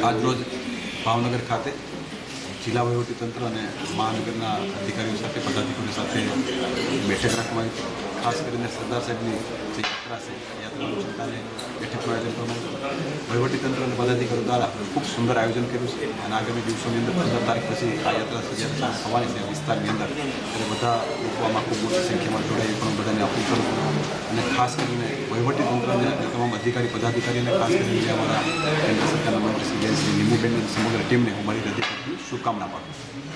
આજરોજ ભાવનગર ખાતે જિલ્લા વહીવટીતંત્ર અને મહાનગરના અધિકારીઓ સાથે, પદાધિકારીઓ સાથે બેઠક રાખવામાં ખાસ કરીને સરદાર સાહેબની જે યાત્રા છે, યાત્રાનું સરકારે બેઠકનું આયોજન કરવામાં. વહીવટીતંત્ર અને પદાધિકારીઓ દ્વારા ખૂબ સુંદર આયોજન કર્યું છે અને આગામી દિવસોની અંદર પંદર તારીખ પછી આ યાત્રા થવાની છે વિસ્તારની અંદર ત્યારે બધા લોકો આમાં ખૂબ મોટી સંખ્યામાં જોડાય પણ બધાને ખાસ કરીને વહીવટીતંત્રને તમામ અધિકારી પદાધિકારીઓને ખાસ કરીને અમારા કેન્દ્ર સરકારના મંત્રી શ્રી જયશ્રી નીમુબેન સમગ્ર ટીમને હું મારી હૃદયથી શુભકામના પાઠવું